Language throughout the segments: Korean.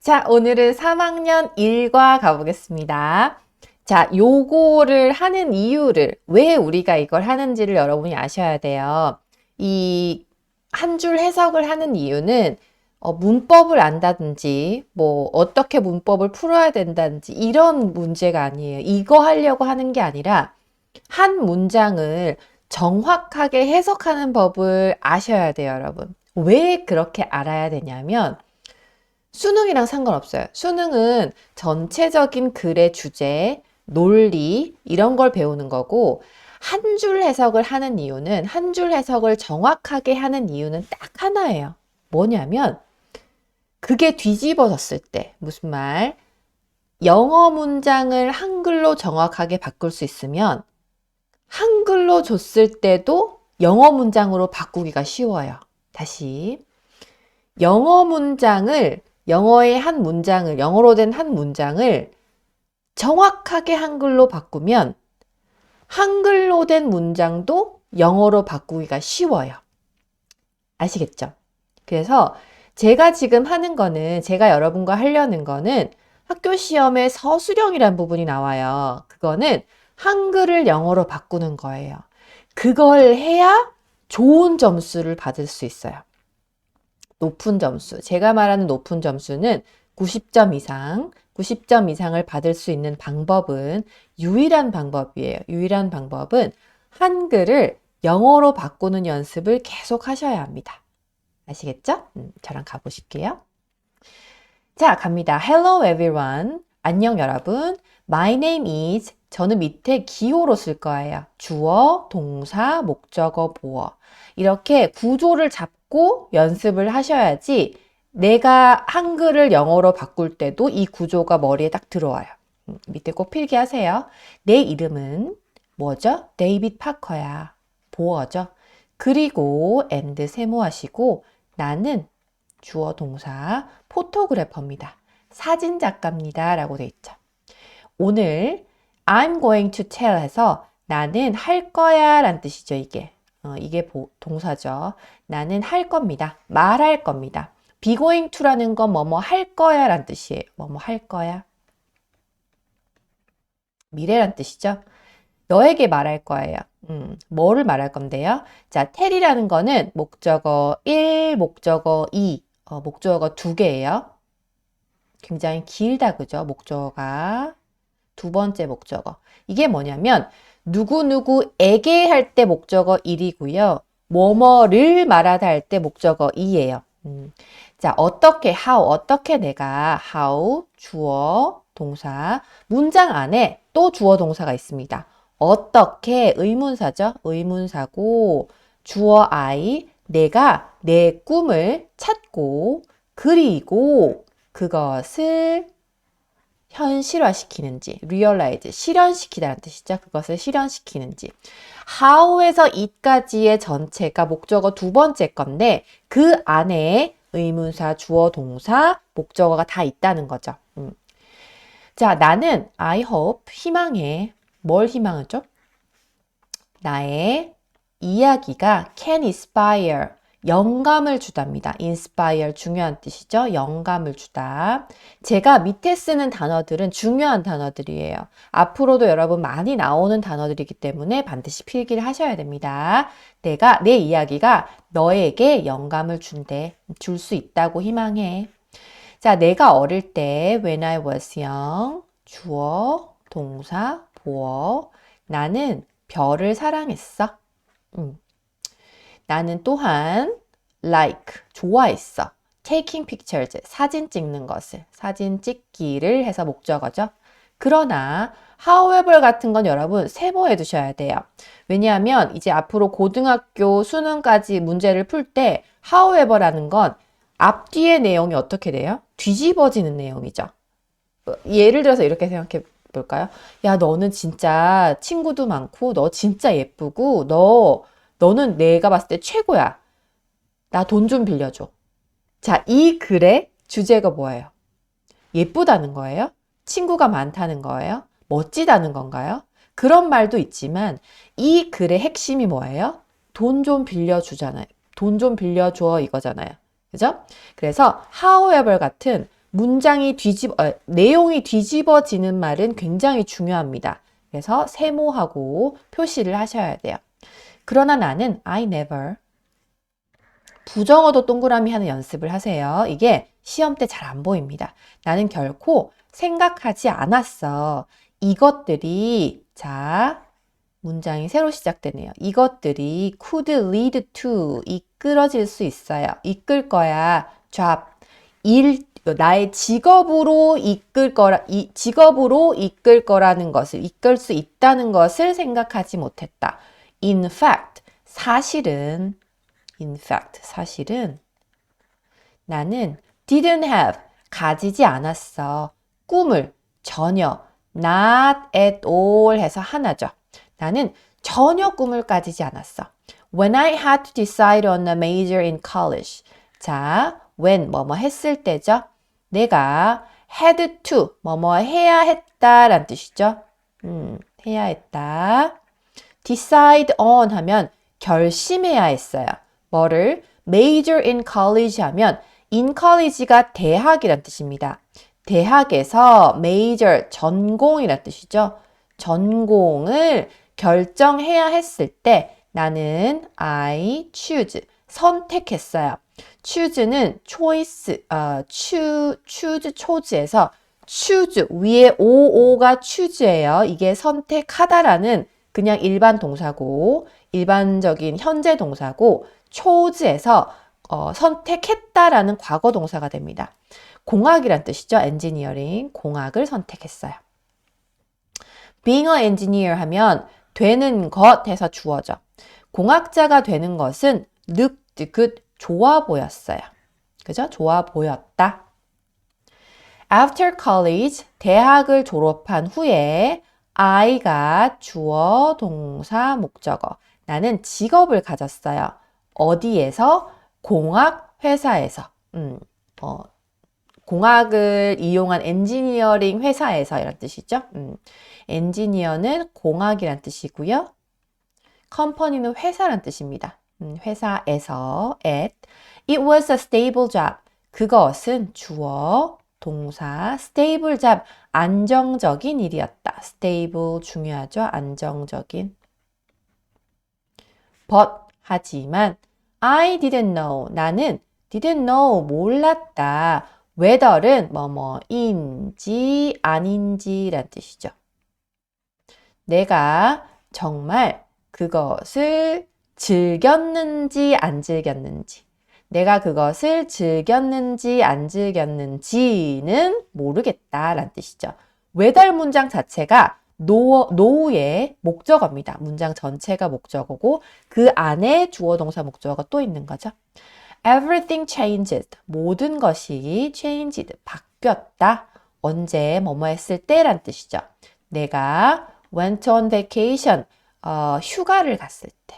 자, 오늘은 3학년 1과 가보겠습니다. 자, 요거를 하는 이유를, 왜 우리가 이걸 하는지를 여러분이 아셔야 돼요. 이 한 줄 해석을 하는 이유는 어, 문법을 안다든지, 뭐, 어떻게 문법을 풀어야 된다든지, 이런 문제가 아니에요. 이거 하려고 하는 게 아니라, 한 문장을 정확하게 해석하는 법을 아셔야 돼요, 여러분. 왜 그렇게 알아야 되냐면, 수능이랑 상관없어요. 수능은 전체적인 글의 주제, 논리, 이런 걸 배우는 거고, 한 줄 해석을 하는 이유는, 한 줄 해석을 정확하게 하는 이유는 딱 하나예요. 뭐냐면, 그게 뒤집어졌을 때, 무슨 말? 영어 문장을 한글로 정확하게 바꿀 수 있으면, 한글로 줬을 때도 영어 문장으로 바꾸기가 쉬워요. 다시. 영어 문장을, 영어의 한 문장을, 영어로 된 한 문장을 정확하게 한글로 바꾸면 한글로 된 문장도 영어로 바꾸기가 쉬워요. 아시겠죠? 그래서 제가 지금 하는 거는, 제가 여러분과 하려는 거는 학교 시험에 서술형이란 부분이 나와요. 그거는 한글을 영어로 바꾸는 거예요. 그걸 해야 좋은 점수를 받을 수 있어요. 높은 점수. 제가 말하는 높은 점수는 90점 이상, 90점 이상을 받을 수 있는 방법은 유일한 방법이에요. 유일한 방법은 한글을 영어로 바꾸는 연습을 계속 하셔야 합니다. 아시겠죠? 음, 저랑 가보실게요. 자, 갑니다. Hello everyone. 안녕 여러분. My name is 저는 밑에 기호로 쓸 거예요. 주어, 동사, 목적어, 보어. 이렇게 구조를 잡고 연습을 하셔야지 내가 한글을 영어로 바꿀 때도 이 구조가 머리에 딱 들어와요. 음, 밑에 꼭 필기하세요. 내 이름은 뭐죠? 데이빗 파커야. 보어죠. 그리고 and 세모하시고 나는 주어 동사 포토그래퍼입니다. 사진 작가입니다. 라고 돼 있죠. 오늘 I'm going to tell 해서 나는 할 거야 라는 뜻이죠, 이게. 어, 이게 보, 동사죠. 나는 할 겁니다. 말할 겁니다. be going to라는 건 뭐뭐 할 거야 라는 뜻이에요. 뭐뭐 할 거야. 미래란 뜻이죠. 너에게 말할 거예요. 음, 뭐를 말할 건데요? 자, tell이라는 거는 목적어 1, 목적어 2, 어, 목적어가 두 개예요. 굉장히 길다, 그죠? 목적어가. 두 번째 목적어. 이게 뭐냐면, 누구누구에게 할 때 목적어 1이고요. 뭐뭐를 말하다 할 때 목적어 2예요. 음. 자, 어떻게, how, 어떻게 내가, how, 주어, 동사, 문장 안에 또 주어, 동사가 있습니다. 어떻게, 의문사죠? 의문사고, 주어, I, 내가 내 꿈을 찾고, 그리고 그것을 현실화시키는지, realize, 실현시키다는 뜻이죠. 그것을 실현시키는지. how에서 it까지의 전체가 목적어 두 번째 건데, 그 안에 의문사, 주어, 동사, 목적어가 다 있다는 거죠. 음. 자, 나는 I hope, 희망해. 뭘 희망하죠? 나의 이야기가 can inspire, 영감을 주답니다. inspire 중요한 뜻이죠. 영감을 주다. 제가 밑에 쓰는 단어들은 중요한 단어들이에요. 앞으로도 여러분 많이 나오는 단어들이기 때문에 반드시 필기를 하셔야 됩니다. 내가 내 이야기가 너에게 영감을 준대. 줄 수 있다고 희망해. 자, 내가 어릴 때 when I was young 주어, 동사, 보어 나는 별을 사랑했어. 음. 나는 또한 like 좋아했어. taking pictures 사진 찍는 것을 사진 찍기를 해서 목적어죠. 그러나 however 같은 건 여러분 세모해 두셔야 돼요. 왜냐하면 이제 앞으로 고등학교 수능까지 문제를 풀 때 however라는 건 앞뒤의 내용이 어떻게 돼요? 뒤집어지는 내용이죠. 어, 예를 들어서 이렇게 생각해 볼까요? 야, 너는 진짜 친구도 많고, 너 진짜 예쁘고, 너 너는 내가 봤을 때 최고야. 나 돈 좀 빌려줘. 자, 이 글의 주제가 뭐예요? 예쁘다는 거예요? 친구가 많다는 거예요? 멋지다는 건가요? 그런 말도 있지만 이 글의 핵심이 뭐예요? 돈 좀 빌려주잖아요. 돈 좀 빌려줘 이거잖아요. 그죠? 그래서 however 같은 문장이 뒤집, 어, 내용이 뒤집어지는 말은 굉장히 중요합니다. 그래서 세모하고 표시를 하셔야 돼요. 그러나 나는 I never 부정어도 동그라미 하는 연습을 하세요. 이게 시험 때 잘 안 보입니다. 나는 결코 생각하지 않았어. 이것들이 자 문장이 새로 시작되네요. 이것들이 could lead to 이끌어질 수 있어요. 이끌 거야. job 일 나의 직업으로 이끌 거라 이 직업으로 이끌 거라는 것을 이끌 수 있다는 것을 생각하지 못했다. In fact 사실은 in fact 사실은 나는 didn't have 가지지 않았어. 꿈을 전혀 not at all 해서 하나죠. 나는 전혀 꿈을 가지지 않았어. When I had to decide on a major in college. 자, when 뭐뭐 했을 때죠. 내가 had to 뭐뭐 해야 했다라는 뜻이죠. 음, 해야 했다. Decide on 하면 결심해야 했어요. 뭐를 major in college 하면 in college가 대학이란 뜻입니다. 대학에서 major 전공이란 뜻이죠. 전공을 결정해야 했을 때 나는 I choose 선택했어요. choose는 choice, 어, choose, choose, chose에서 choose 위에 oo가 choose예요. 이게 선택하다라는 그냥 일반 동사고 일반적인 현재 동사고 chose에서 어, 선택했다라는 과거 동사가 됩니다. 공학이란 뜻이죠. 엔지니어링 공학을 선택했어요. being a engineer 하면 되는 것 해서 주어져. 공학자가 되는 것은 looked good 좋아 보였어요. 그죠? 좋아 보였다. After college, 대학을 졸업한 후에 I가 주어, 동사, 목적어. 나는 직업을 가졌어요. 어디에서? 공학 회사에서. 음, 어, 공학을 이용한 엔지니어링 회사에서 이런 뜻이죠. 음, 엔지니어는 공학이란 뜻이고요. 컴퍼니는 회사란 뜻입니다. 음, 회사에서 at. It was a stable job. 그것은 주어, 동사, stable job, 안정적인 일이었다. stable 중요하죠. 안정적인. but 하지만 I didn't know. 나는 didn't know. 몰랐다. whether는 뭐뭐인지 아닌지란 뜻이죠. 내가 정말 그것을 즐겼는지 안 즐겼는지 내가 그것을 즐겼는지 안 즐겼는지는 모르겠다라는 뜻이죠. 외달 문장 자체가 노, 노의 목적어입니다. 문장 전체가 목적어고 그 안에 주어 동사 목적어가 또 있는 거죠. Everything changed. 모든 것이 changed. 바뀌었다. 언제 뭐뭐 했을 때란 뜻이죠. 내가 went on vacation. 어, 휴가를 갔을 때.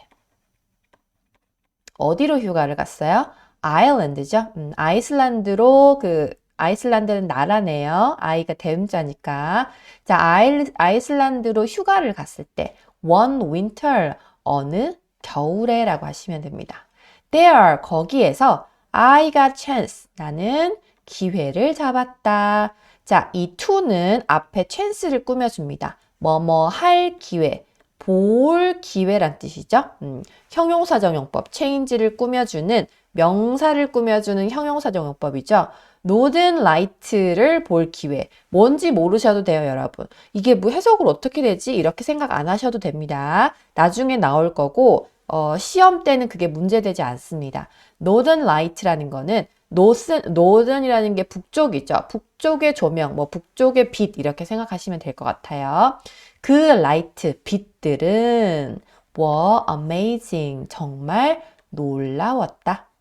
어디로 휴가를 갔어요? 아일랜드죠. 음, 아이슬란드로 그 아이슬란드는 나라네요. 아이가 대음자니까. 자, 아이, 아이슬란드로 휴가를 갔을 때 one winter 어느 겨울에라고 하시면 됩니다. There 거기에서 I got chance 나는 기회를 잡았다. 자, 이 to는 앞에 chance를 꾸며줍니다. 뭐뭐 할 기회, 볼 기회란 뜻이죠. 음, 형용사정용법, change를 꾸며주는 명사를 꾸며주는 형용사정용법이죠. 노든 라이트를 볼 기회. 뭔지 모르셔도 돼요, 여러분. 이게 뭐 해석을 어떻게 되지? 이렇게 생각 안 하셔도 됩니다. 나중에 나올 거고, 어, 시험 때는 그게 문제되지 않습니다. 노든 라이트라는 거는 노스, 노든이라는 게 북쪽이죠. 북쪽의 조명, 뭐 북쪽의 빛 이렇게 생각하시면 될 것 같아요. 그 라이트, 빛들은 were amazing. 정말 놀라웠다.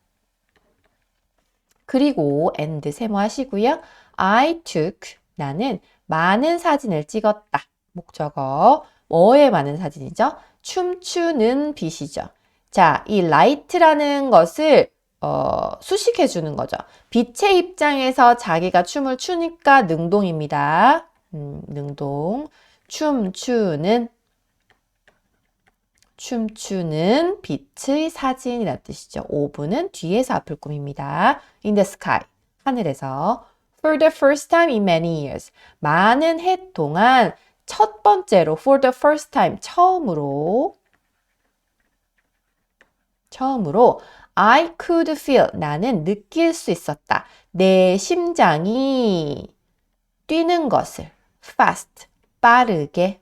그리고 and 세모하시고요. I took 나는 많은 사진을 찍었다. 목적어 뭐의 많은 사진이죠? 춤추는 빛이죠. 자, 이 light라는 것을 어, 수식해 주는 거죠. 빛의 입장에서 자기가 춤을 추니까 능동입니다. 음, 능동. 춤추는 춤추는 빛의 사진이라는 뜻이죠. 5분은 뒤에서 앞을 꾸밉니다. In the sky, 하늘에서 for the first time in many years. 많은 해 동안 첫 번째로 for the first time 처음으로 처음으로 I could feel 나는 느낄 수 있었다. 내 심장이 뛰는 것을 fast 빠르게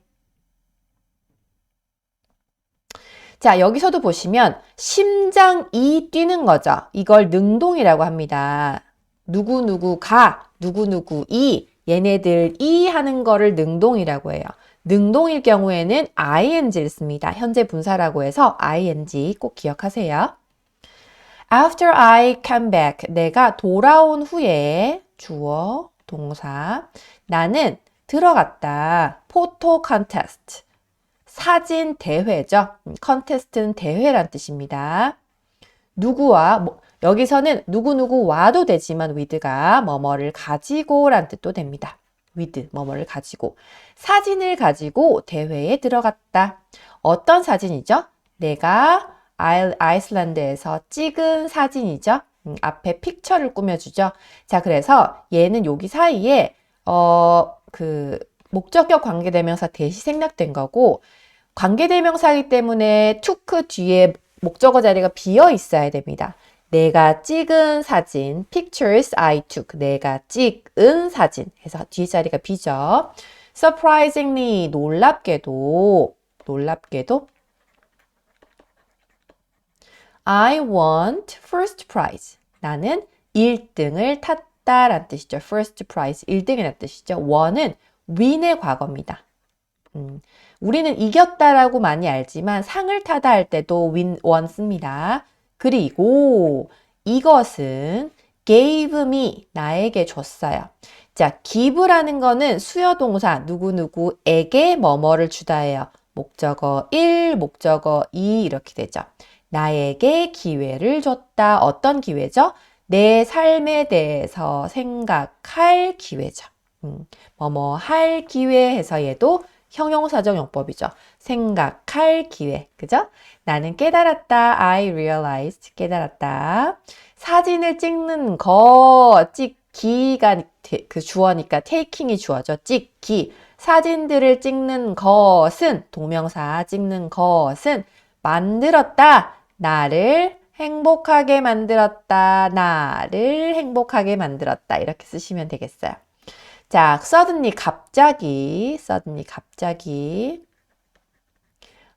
자, 여기서도 보시면 심장이 뛰는 거죠. 이걸 능동이라고 합니다. 누구누구가, 누구누구이, 얘네들이 하는 거를 능동이라고 해요. 능동일 경우에는 ing를 씁니다. 현재 분사라고 해서 ing 꼭 기억하세요. After I came back, 내가 돌아온 후에 주어, 동사, 나는 들어갔다. 포토 컨테스트. 사진 대회죠. 컨테스트는 대회란 뜻입니다. 누구와 뭐, 여기서는 누구누구 와도 되지만 with가 뭐뭐를 가지고 란 뜻도 됩니다. with 뭐뭐를 가지고 사진을 가지고 대회에 들어갔다. 어떤 사진이죠? 내가 아이, 아이슬란드에서 찍은 사진이죠. 음, 앞에 픽처를 꾸며주죠. 자, 그래서 얘는 여기 사이에 어, 그 목적격 관계대명사 대시 생략된 거고 관계대명사이기 때문에 took 뒤에 목적어 자리가 비어 있어야 됩니다. 내가 찍은 사진, pictures I took. 내가 찍은 사진. 해서 뒤 자리가 비죠. surprisingly, 놀랍게도, 놀랍게도, I want first prize. 나는 1등을 탔다란 뜻이죠. first prize, 1등이라는 뜻이죠. won은 win의 과거입니다. 음, 우리는 이겼다라고 많이 알지만 상을 타다 할 때도 win, won 씁니다. 그리고 이것은 gave me, 나에게 줬어요. 자, give라는 거는 수여 동사 누구누구에게 뭐뭐를 주다예요. 목적어 1, 목적어 2 이렇게 되죠. 나에게 기회를 줬다. 어떤 기회죠? 내 삶에 대해서 생각할 기회죠. 음, 뭐뭐 할 기회 해서 얘도 형용사적 용법이죠. 생각할 기회. 그죠? 나는 깨달았다. I realized. 깨달았다. 사진을 찍는 거, 찍기가 그 주어니까 taking이 주어죠. 찍기. 사진들을 찍는 것은 동명사 찍는 것은 만들었다. 나를 행복하게 만들었다. 나를 행복하게 만들었다. 이렇게 쓰시면 되겠어요. 자, suddenly 갑자기, suddenly 갑자기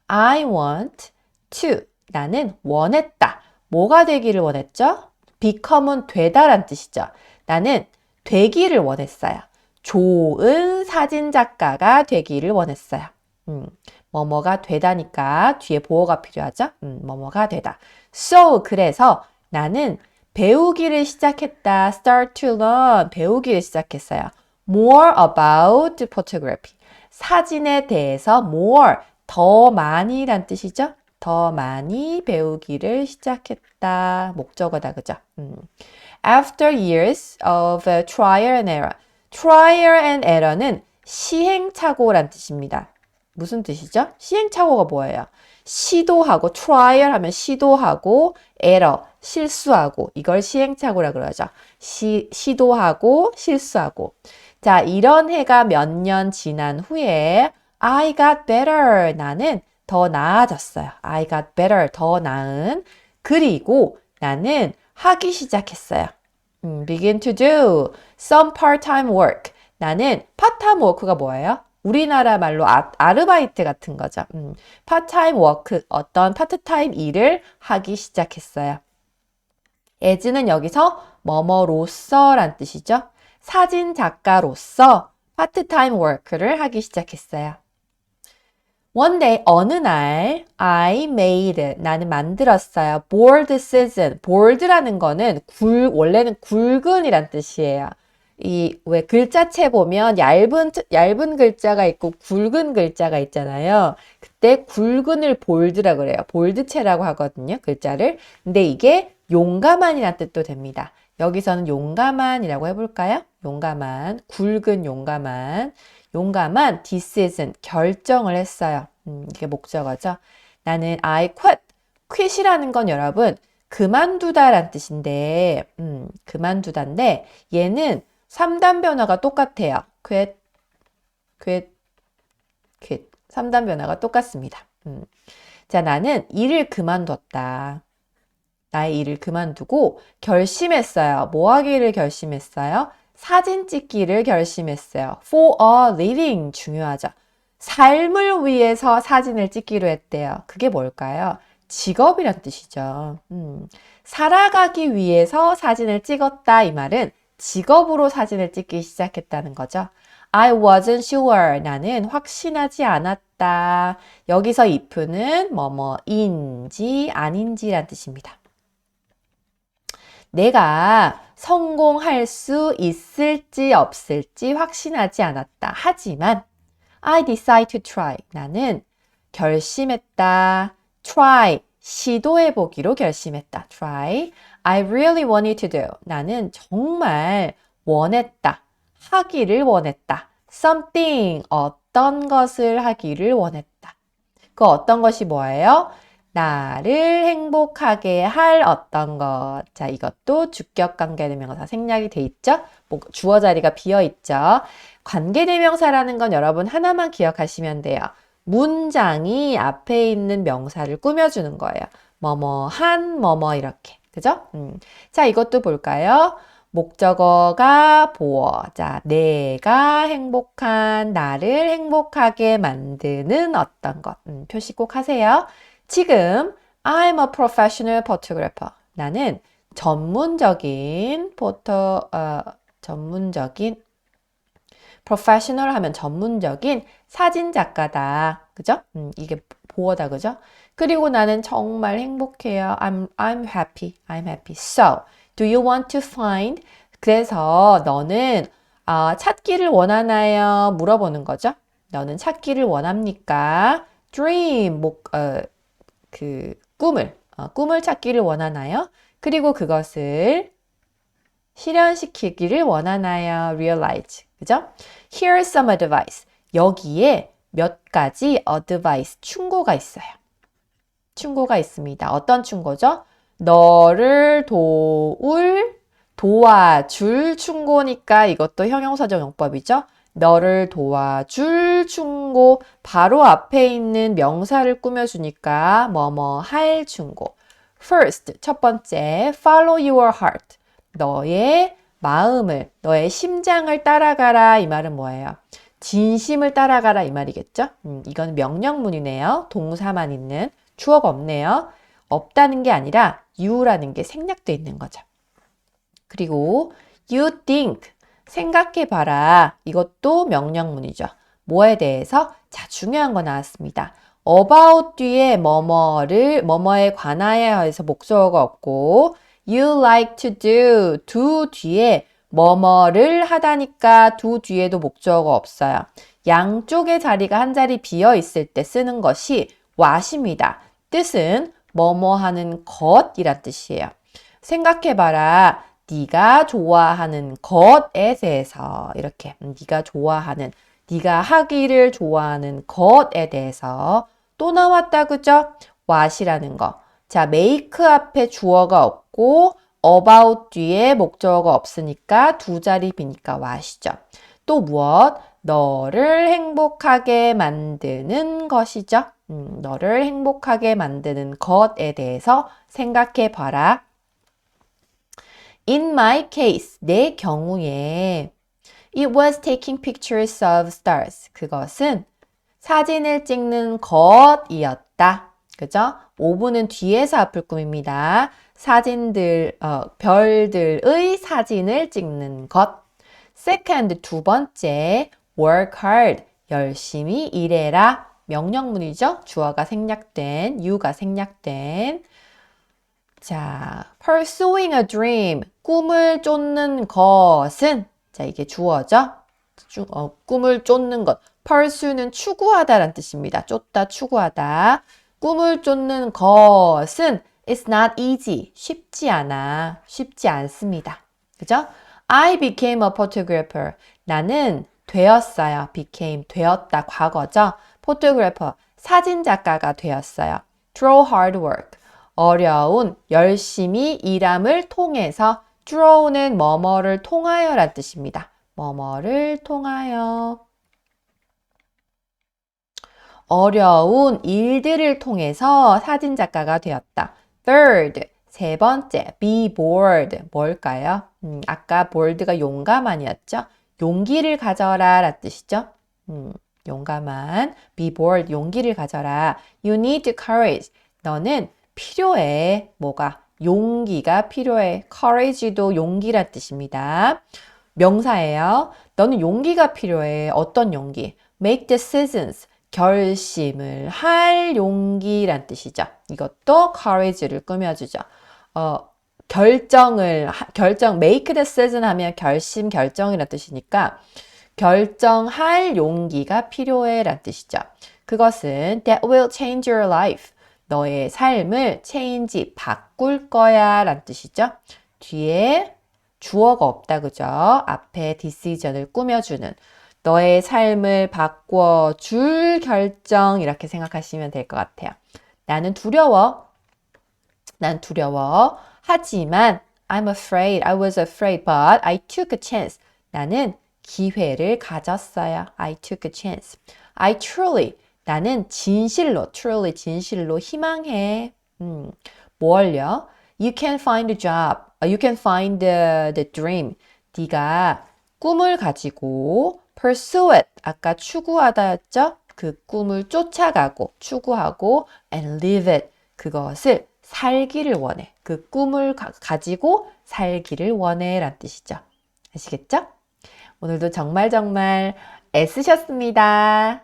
I want to 나는 원했다. 뭐가 되기를 원했죠? become은 되다란 뜻이죠. 나는 되기를 원했어요. 좋은 사진 작가가 되기를 원했어요. 음, 뭐뭐가 되다니까 뒤에 보호가 필요하죠? 음, 뭐뭐가 되다. So 그래서 나는 배우기를 시작했다. start to learn 배우기를 시작했어요. More about photography. 사진에 대해서 more 더 많이란 뜻이죠. 더 많이 배우기를 시작했다. 목적어다. 그죠? 음. After years of trial and error. trial and error는 시행착오란 뜻입니다. 무슨 뜻이죠? 시행착오가 뭐예요? 시도하고 trial 하면 시도하고 error 실수하고 이걸 시행착오라 그러죠. 시, 시도하고 실수하고 자, 이런 해가 몇 년 지난 후에 I got better. 나는 더 나아졌어요. I got better. 더 나은. 그리고 나는 하기 시작했어요. 음, begin to do some part-time work. 나는 part-time work가 뭐예요? 우리나라 말로 아, 아르바이트 같은 거죠. 음, part-time work, 어떤 파트타임 일을 하기 시작했어요. as는 여기서 뭐뭐로서란 뜻이죠. 사진 작가로서 파트타임 워크를 하기 시작했어요. One day, 어느 날, I made, 나는 만들었어요. board season. board라는 거는 굴, 원래는 굵은이란 뜻이에요. 이, 왜 글자체 보면 얇은, 얇은 글자가 있고 굵은 글자가 있잖아요. 그때 굵은을 볼드라 그래요. 볼드체라고 하거든요. 글자를. 근데 이게 용감한이란 뜻도 됩니다. 여기서는 용감한이라고 해볼까요? 용감한, 굵은 용감한, 용감한 decision, 결정을 했어요. 음, 이게 목적어죠. 나는 I quit. quit이라는 건 여러분, 그만두다란 뜻인데, 음, 그만두다인데, 얘는 3단 변화가 똑같아요. quit, quit, quit. 3단 변화가 똑같습니다. 음. 자, 나는 일을 그만뒀다. 나의 일을 그만두고 결심했어요. 뭐 하기를 결심했어요? 사진 찍기를 결심했어요. For a living 중요하죠. 삶을 위해서 사진을 찍기로 했대요. 그게 뭘까요? 직업이란 뜻이죠. 음, 살아가기 위해서 사진을 찍었다 이 말은 직업으로 사진을 찍기 시작했다는 거죠. I wasn't sure. 나는 확신하지 않았다. 여기서 if는 뭐뭐인지 아닌지란 뜻입니다. 내가 성공할 수 있을지 없을지 확신하지 않았다. 하지만 I decide to try. 나는 결심했다. try. 시도해 보기로 결심했다. try. I really wanted to do. 나는 정말 원했다. 하기를 원했다. something. 어떤 것을 하기를 원했다. 그 어떤 것이 뭐예요? 나를 행복하게 할 어떤 것. 자, 이것도 주격 관계대명사 생략이 돼 있죠? 뭐 주어 자리가 비어 있죠? 관계대명사라는 건 여러분 하나만 기억하시면 돼요. 문장이 앞에 있는 명사를 꾸며주는 거예요. 뭐뭐 한, 뭐뭐 이렇게. 그죠? 음. 자, 이것도 볼까요? 목적어가 보어. 자, 내가 행복한, 나를 행복하게 만드는 어떤 것. 음, 표시 꼭 하세요. 지금 I'm a professional photographer. 나는 전문적인 포토 어, 전문적인 professional 하면 전문적인 사진 작가다. 그죠? 음, 이게 보어다. 그죠? 그리고 나는 정말 행복해요. I'm I'm happy. I'm happy. So, do you want to find? 그래서 너는 어, 찾기를 원하나요? 물어보는 거죠. 너는 찾기를 원합니까? dream 목 어, 그 꿈을 어, 꿈을 찾기를 원하나요? 그리고 그것을 실현시키기를 원하나요? realize. 그죠? Here's some advice. 여기에 몇 가지 advice, 충고가 있어요. 충고가 있습니다. 어떤 충고죠? 너를 도울, 도와줄 충고니까 이것도 형용사적 용법이죠. 너를 도와줄 충고 바로 앞에 있는 명사를 꾸며주니까 뭐뭐 할 충고. First, 첫 번째, follow your heart. 너의 마음을, 너의 심장을 따라가라. 이 말은 뭐예요? 진심을 따라가라. 이 말이겠죠? 음, 이건 명령문이네요. 동사만 있는. 주어가 없네요. 없다는 게 아니라 you라는 게 생략돼 있는 거죠. 그리고 you think. 생각해 봐라. 이것도 명령문이죠. 뭐에 대해서? 자, 중요한 거 나왔습니다. about 뒤에 뭐뭐를 뭐뭐에 관하여 해서 목적어가 없고 you like to do do 뒤에 뭐뭐를 하다니까 do 뒤에도 목적어가 없어요. 양쪽의 자리가 한 자리 비어 있을 때 쓰는 것이 what입니다. 뜻은 뭐뭐 하는 것이란 뜻이에요. 생각해봐라. 네가 좋아하는 것에 대해서 이렇게 네가 좋아하는 네가 하기를 좋아하는 것에 대해서 또 나왔다 그죠? what이라는 거. 자, make 앞에 주어가 없고 about 뒤에 목적어가 없으니까 두 자리 비니까 what이죠. 또 무엇? 너를 행복하게 만드는 것이죠. 음, 너를 행복하게 만드는 것에 대해서 생각해 봐라. In my case, 내 경우에 it was taking pictures of stars. 그것은 사진을 찍는 것이었다. 그죠? 5분은 뒤에서 앞을 꾸밉니다. 사진들, 어, 별들의 사진을 찍는 것. Second, 두 번째, work hard. 열심히 일해라. 명령문이죠. 주어가 생략된, you가 생략된. 자, pursuing a dream. 꿈을 쫓는 것은 자, 이게 주어죠. 주, 어, 꿈을 쫓는 것. pursue는 추구하다란 뜻입니다. 쫓다, 추구하다. 꿈을 쫓는 것은 it's not easy. 쉽지 않아. 쉽지 않습니다. 그죠? I became a photographer. 나는 되었어요. became 되었다 과거죠. photographer 사진 작가가 되었어요. through hard work 어려운 열심히 일함을 통해서 throw는 뭐뭐를 통하여란 뜻입니다. 뭐뭐를 통하여. 어려운 일들을 통해서 사진작가가 되었다. Third, 세 번째, be bold. 뭘까요? 음, 아까 bold가 용감한이었죠? 용기를 가져라 라 뜻이죠? 음, 용감한, be bold, 용기를 가져라. You need courage. 너는 필요해. 뭐가? 용기가 필요해. courage도 용기란 뜻입니다. 명사예요. 너는 용기가 필요해. 어떤 용기? make decisions. 결심을 할 용기란 뜻이죠. 이것도 courage를 꾸며주죠. 어, 결정을, 하- 결정, make decision 하면 결심, 결정이란 뜻이니까 결정할 용기가 필요해 란 뜻이죠. 그것은 that will change your life. 너의 삶을 change, 바꿀 거야 란 뜻이죠. 뒤에 주어가 없다, 그죠? 앞에 decision을 꾸며주는 너의 삶을 바꿔줄 결정 이렇게 생각하시면 될 것 같아요. 나는 두려워. 난 두려워. 하지만 I'm afraid. I was afraid, but I took a chance. 나는 기회를 가졌어요. I took a chance. I truly. 나는 진실로, truly 진실로 희망해. 음, 뭘요? You can find a job. Uh, You can find the, dream. 네가 꿈을 가지고 pursue it. 아까 추구하다였죠? 그 꿈을 쫓아가고 추구하고 and live it. 그것을 살기를 원해. 그 꿈을 가, 가지고 살기를 원해. 란 뜻이죠. 아시겠죠? 오늘도 정말 정말 애쓰셨습니다.